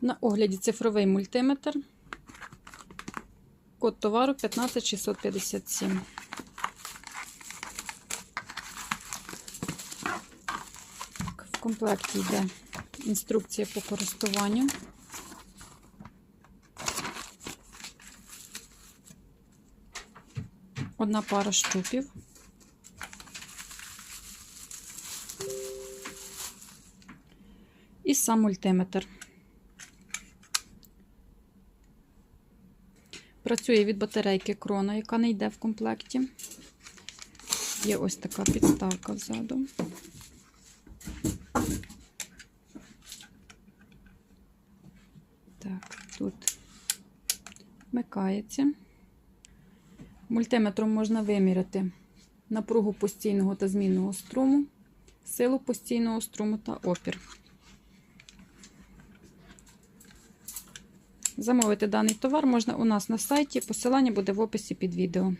На огляді цифровий мультиметр. Код товару 15657. В комплекті йде інструкція по користуванню. Одна пара щупів. І сам мультиметр. Працює від батарейки крона, яка не йде в комплекті. Є ось така підставка ззаду. Так, тут вмикається. Мультиметром можна виміряти напругу постійного та змінного струму, силу постійного струму та опір. Замовити даний товар можна у нас на сайті. Посилання буде в описі під відео.